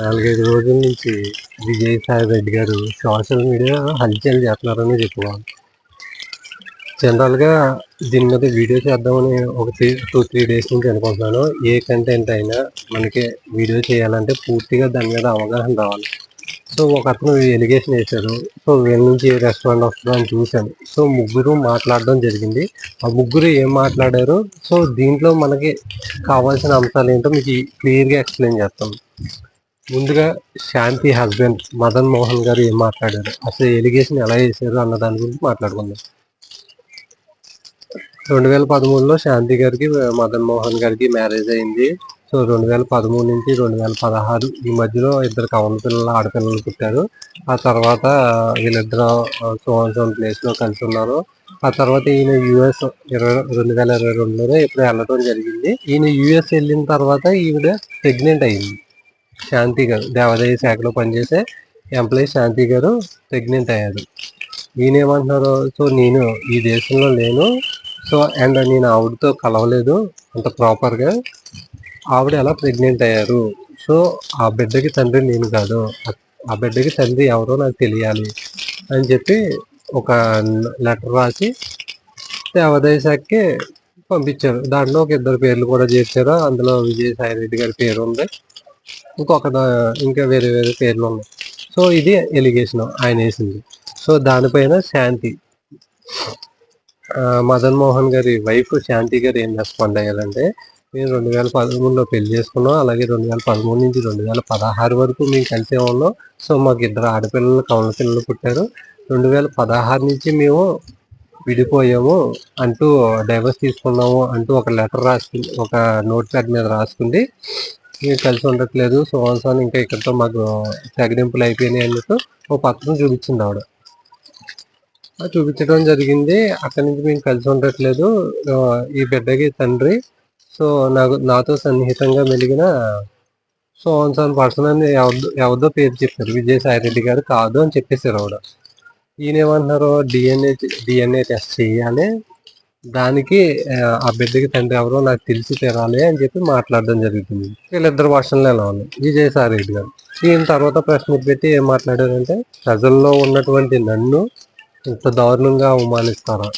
నాలుగైదు రోజుల నుంచి విజయసాయి రెడ్డి గారు సోషల్ మీడియా హల్చల్ చేస్తున్నారని చెప్పుకోవాలి జనరల్గా దీని మీద వీడియో చేద్దామని ఒక త్రీ టూ త్రీ డేస్ నుంచి అనుకుంటున్నాను. ఏ కంటెంట్ అయినా మనకి వీడియో చేయాలంటే పూర్తిగా దాని మీద అవగాహన రావాలి. సో ఒక అతను ఎలిగేషన్ వేశారు. సో వీళ్ళ నుంచి రెస్టారెంట్ వస్తుందో అని చూశాను. సో ముగ్గురు మాట్లాడడం జరిగింది. ఆ ముగ్గురు ఏం మాట్లాడారు? సో దీంట్లో మనకి కావాల్సిన అంశాలు ఏంటో మీకు క్లియర్గా ఎక్స్ప్లెయిన్ చేస్తాం. ముందుగా శాంతి హస్బెండ్ మదన్ మోహన్ గారు ఏం మాట్లాడారు? అసలు ఎలిగేషన్ ఎలా చేశారు అన్న దాని గురించి మాట్లాడుకుందాం. రెండు వేల పదమూడులో శాంతి గారికి మదన్ మోహన్ గారికి మ్యారేజ్ అయింది. సో రెండు వేల పదమూడు నుంచి రెండు వేల పదహారు ఈ మధ్యలో ఇద్దరు కవల పిల్లలు ఆడపిల్లలు పుట్టారు. ఆ తర్వాత వీళ్ళిద్దరు సోన్ సోన్ ప్లేస్లో కలిసి ఉన్నారు. ఆ తర్వాత ఈయన యుఎస్ ఇరవై రెండు వేల ఇరవై రెండులో ఇప్పుడు వెళ్ళడం జరిగింది. ఈయన యుఎస్ వెళ్ళిన తర్వాత ఈవిడ ప్రెగ్నెంట్ అయింది. శాంతి గారు దేవాదాయ శాఖలో పనిచేసే ఎంప్లాయీ శాంతి గారు ప్రెగ్నెంట్ అయ్యారు. ఈయన ఏమంటున్నారు సో నేను ఈ దేశంలో లేను. సో అండ్ నేను ఆవిడతో కలవలేదు అంత ప్రాపర్గా. ఆవిడ ఎలా ప్రెగ్నెంట్ అయ్యారు? సో ఆ బిడ్డకి తండ్రి నేను కాదు. ఆ బిడ్డకి తండ్రి ఎవరో నాకు తెలియాలి అని చెప్పి ఒక లెటర్ రాసి దేవాదాయ శాఖకి పంపించారు. దాంట్లో ఒక ఇద్దరు పేర్లు కూడా చేర్చారు. అందులో విజయసాయి రెడ్డి గారి పేరు ఉంది ఇంకొక ఇంకా వేరే వేరే పేర్లు ఉన్నాయి సో ఇది ఎలిగేషన్ ఆయన వేసింది. సో దానిపైన శాంతి. మదన్ మోహన్ గారి వైఫ్ శాంతి గారు ఏం రెస్పాండ్ అయ్యారంటే మేము రెండు వేల పదమూడులో పెళ్ళి చేసుకున్నాం అలాగే రెండు వేల పదమూడు నుంచి రెండు వేల పదహారు వరకు మేము కలిసే ఉన్నాం. సో మాకు ఇద్దరు ఆడపిల్లలు కమల పిల్లలు పుట్టారు. రెండు వేల పదహారు నుంచి మేము విడిపోయాము అంటూ డైవర్స్ తీసుకున్నాము అంటూ ఒక లెటర్ రాసుకుంది ఒక నోట్ ప్యాడ్ మీద రాసుకుంది. కలిసి ఉండట్లేదు. సో సో ఇంకా ఇక్కడతో మాకు తెగడింపులు అయిపోయినాయి అన్నట్టు ఓ పక్కన చూపించింది ఆవిడ. చూపించడం జరిగింది. అక్కడి నుంచి మేము కలిసి ఉండట్లేదు. ఈ బిడ్డకి తండ్రి. సో నాకు నాతో సన్నిహితంగా మెలిగిన సో సాన్ పర్సన్ అని ఎవరిదో పేరు చెప్పారు. విజయసాయి రెడ్డి గారు కాదు అని చెప్పేశారు ఆవిడ. ఈయన ఏమంటున్నారు డిఎన్ఏ డిఎన్ఏ టెస్ట్ చేయాలి దానికి ఆ బిడ్డకి తండ్రి ఎవరో నాకు తెలిసి తీరాలి అని చెప్పి మాట్లాడడం జరుగుతుంది. వీళ్ళిద్దరు వర్షంలో ఎలా ఉన్నాయి విజయసాయి రెడ్డి గారు. ఈయన తర్వాత ప్రశ్న పెట్టి ఏం మాట్లాడారంటే ప్రజల్లో ఉన్నటువంటి నన్ను ఇంత దారుణంగా అవమానిస్తారా?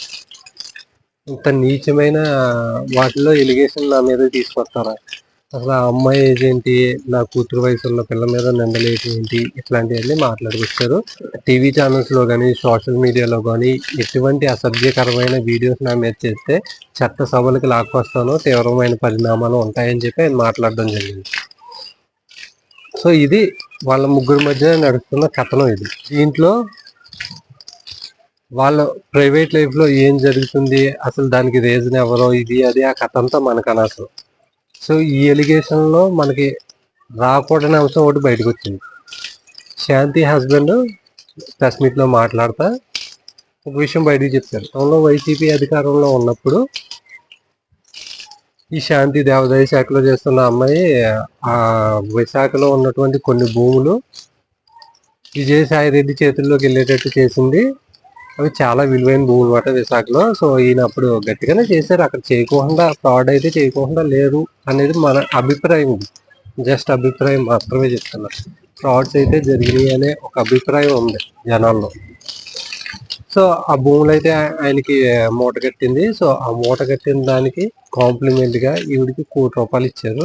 ఇంత నీచమైన వాటిలో ఎలిగేషన్ నా మీద తీసుకొస్తారా? అసలు ఆ అమ్మాయి ఏజ్ ఏంటి నా కూతురు వయసు ఉన్న పిల్ల మీద నిందలేటి ఏంటి? ఇట్లాంటివన్నీ మాట్లాడుకొచ్చారు. టీవీ ఛానల్స్లో కానీ సోషల్ మీడియాలో కానీ ఎటువంటి అసభ్యకరమైన వీడియోస్ నా మీద చేస్తే చట్ట సభలకు లాక్కొస్తానో తీవ్రమైన పరిణామాలు ఉంటాయని చెప్పి ఆయన మాట్లాడడం జరిగింది. సో ఇది వాళ్ళ ముగ్గురు మధ్య నడుస్తున్న కథనం ఇది. దీంట్లో వాళ్ళ ప్రైవేట్ లైఫ్లో ఏం జరుగుతుంది? అసలు దానికి రీజన్ ఎవరో ఇది అది ఆ కథ అంతా మనకు అనవసరం సో ఈ ఎలిగేషన్లో మనకి రాకూడని అంశం ఒకటి బయటకు వచ్చింది శాంతి హస్బెండ్ ప్రెస్ మీట్లో మాట్లాడతా ఒక విషయం బయటకు చెప్తారు గతంలో వైసీపీ అధికారంలో ఉన్నప్పుడు ఈ శాంతి దేవాదాయ శాఖలో చేస్తున్న అమ్మాయి ఆ విశాఖలో ఉన్నటువంటి కొన్ని భూములు విజయసాయి రెడ్డి చేతుల్లోకి వెళ్ళేటట్టు చేసింది. అవి చాలా విలువైన భూములు అనమాట విశాఖలో. సో ఈయన అప్పుడు గట్టిగానే చేశారు. అక్కడ చేయకుండా ఫ్రాడ్ అయితే చేయకుండా లేరు అనేది మన అభిప్రాయం జస్ట్ అభిప్రాయం మాత్రమే చెప్తున్నా. ఫ్రాడ్స్ అయితే జరిగినాయి అనే ఒక అభిప్రాయం ఉంది జనాల్లో. సో ఆ భూములు అయితే ఆయనకి మూట కట్టింది. సో ఆ మూట కట్టిన దానికి కాంప్లిమెంట్గా ఈవిడికి కోటి రూపాయలు ఇచ్చారు.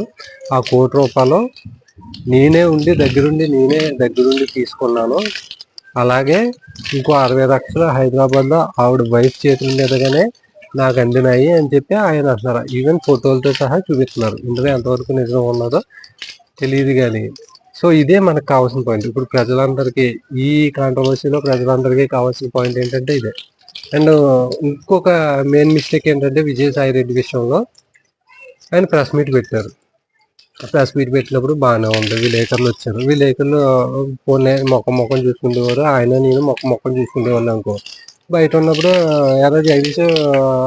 ఆ కోటి రూపాయలు నేనే ఉండి దగ్గరుండి నేనే దగ్గరుండి తీసుకున్నాను. అలాగే ఇంకో అరవై లక్షలు హైదరాబాద్లో ఆవిడ వైఫ్ చేతుల మీదగానే నాకు అందినాయి అని చెప్పి ఆయన అంటున్నారు. ఈవెన్ ఫోటోలతో సహా చూపిస్తున్నారు. ఇందులో ఎంతవరకు నిజం ఉన్నదో తెలియదు కానీ. సో ఇదే మనకు కావాల్సిన పాయింట్ ఇప్పుడు ప్రజలందరికీ ఈ కాంట్రవర్సీలో ప్రజలందరికీ కావాల్సిన పాయింట్ ఏంటంటే ఇదే. అండ్ ఇంకొక మెయిన్ మిస్టేక్ ఏంటంటే విజయసాయి రెడ్డి విషయంలో ఆయన ప్రెస్ మీట్ పెట్టారు. ప్లస్ మీట్ పెట్టినప్పుడు బాగానే ఉంది. విలేకరులు వచ్చారు. విలేకరులు పోనే మొక్క మొక్కను చూసుకునేవారు ఆయన నేను మొక్క మొక్కను చూసుకునేవాళ్ళు అనుకో. బయట ఉన్నప్పుడు ఎలా జగదీష్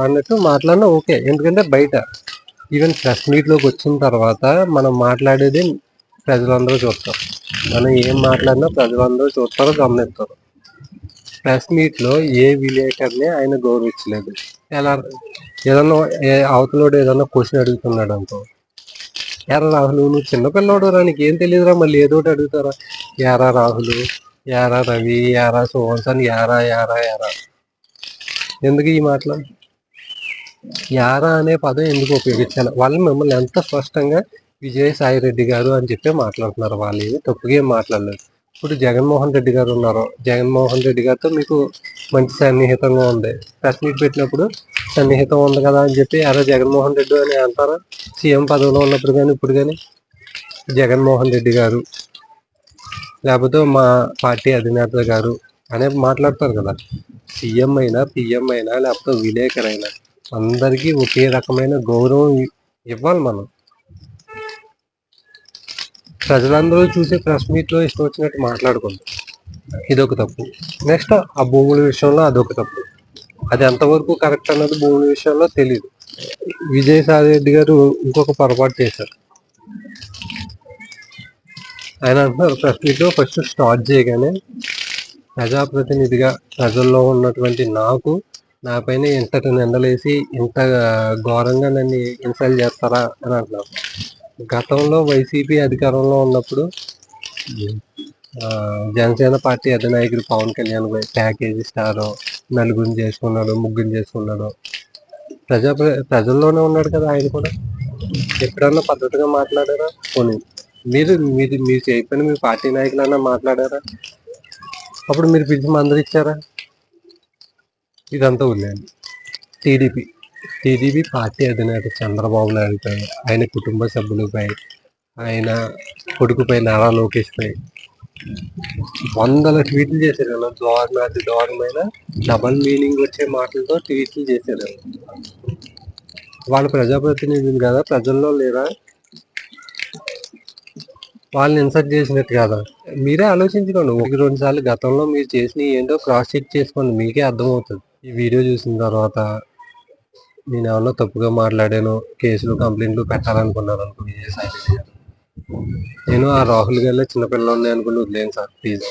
అన్నట్టు మాట్లాడినా ఓకే. ఎందుకంటే బయట ఈవెన్ ప్రెస్ మీట్లోకి వచ్చిన తర్వాత మనం మాట్లాడేది ప్రజలందరూ చూస్తారు. మనం ఏం మాట్లాడినా ప్రజలందరూ చూస్తారు గమనిస్తారు. ప్రెస్ మీట్లో ఏ విలేకరిని ఆయన గౌరవించలేదు. ఎలా ఏదన్నా అవతలోడు ఏదన్నా క్వశ్చన్ అడుగుతున్నాడు అనుకో ఎరా రాహులు నువ్వు చిన్నపిల్లోడు రా ఏం తెలియదురా మళ్ళీ ఏదో ఒకటి అడుగుతారా? యారా రాహులు యారా రవి యారా సోన్సన్ యారా యారా యారా ఎందుకు ఈ మాటలు? యారా అనే పదం ఎందుకు ఉపయోగించాలి? వాళ్ళు మిమ్మల్ని ఎంత స్పష్టంగా విజయసాయి రెడ్డి గారు అని చెప్పి మాట్లాడుతున్నారు. వాళ్ళు ఏమి తప్పుగా ఏం మాట్లాడలేదు. ఇప్పుడు జగన్మోహన్ రెడ్డి గారు ఉన్నారు. జగన్మోహన్ రెడ్డి గారితో మీకు మంచి సన్నిహితంగా ఉంది. ప్రెస్ మీట్ పెట్టినప్పుడు సన్నిహితం ఉంది కదా అని చెప్పి అరే జగన్మోహన్ రెడ్డి అని అంటారు? సీఎం పదవిలో ఉన్నప్పుడు కానీ ఇప్పుడు కానీ? జగన్మోహన్ రెడ్డి గారు. లేకపోతే మా పార్టీ అధినేత గారు అనే మాట్లాడతారు కదా. సీఎం అయినా పిఎం అయినా లేకపోతే విలేకరైనా అందరికీ ఒకే రకమైన గౌరవం ఇవ్వాలి మనం. ప్రజలందరూ చూసే ప్రెస్ మీట్లో ఇష్టం వచ్చినట్టు మాట్లాడుకుంటాం ఇదొక తప్పు. నెక్స్ట్ ఆ భూముల విషయంలో అదొక తప్పు. అది ఎంతవరకు కరెక్ట్ అన్నది భూముల విషయంలో తెలియదు విజయసాయి రెడ్డి గారు ఇంకొక పొరపాటు చేశారు. ఆయన అంటున్నారు ప్రెస్ మీట్లో ఫస్ట్ స్టార్ట్ చేయగానే ప్రజాప్రతినిధిగా ప్రజల్లో ఉన్నటువంటి నాకు నా పైన ఇంతటి నిందలేసి ఇంత ఘోరంగా నన్ను ఇన్సల్ట్ చేస్తారా అని అంటున్నారు. గతంలో వైసీపీ అధికారంలో ఉన్నప్పుడు జనసేన పార్టీ అధినాయకుడు పవన్ కళ్యాణ్ పై ప్యాకేజీ స్టార్ నలుగురిని చేసుకున్నాడు ముగ్గురిని చేసుకున్నాడు. ప్రజా ప్రజల్లోనే ఉన్నాడు కదా ఆయన కూడా. ఎప్పుడన్నా పద్ధతిగా మాట్లాడారా? పోనీ. మీరు మీరు మీరు చెప్పిన మీ పార్టీ నాయకులన్నా మాట్లాడారా? అప్పుడు మీరు పిలిచి మందరిచ్చారా ఇదంతా వదిలేండి టీడీపీ. టీడీపీ పార్టీ అధినేత చంద్రబాబు నాయుడుపై ఆయన కుటుంబ సభ్యులపై ఆయన కొడుకుపై నారా లోకేష్ పై వందల ట్వీట్లు చేశారు కదా దారుణాతి దారుణమైన డబల్ మీనింగ్ వచ్చే మాటలతో ట్వీట్లు చేశారు. వాళ్ళు ప్రజాప్రతినిధులు కదా ప్రజల్లో లేరా? వాళ్ళని ఇన్సర్ట్ చేసినట్టు కదా? మీరే ఆలోచించుకోండి. ఒకటి రెండు సార్లు గతంలో మీరు చేసినవి ఏంటో క్రాస్ చెక్ చేసుకోండి. మీకే అర్థమవుతుంది. ఈ వీడియో చూసిన తర్వాత నేను ఏమన్నా తప్పుగా మాట్లాడాను కేసులు కంప్లైంట్లు పెట్టాలనుకున్నాను అనుకో విజయసాయి నేను ఆ రాహుల్ గారిలో చిన్నపిల్లలు అనుకుని వదిలేను సార్ ప్లీజ్.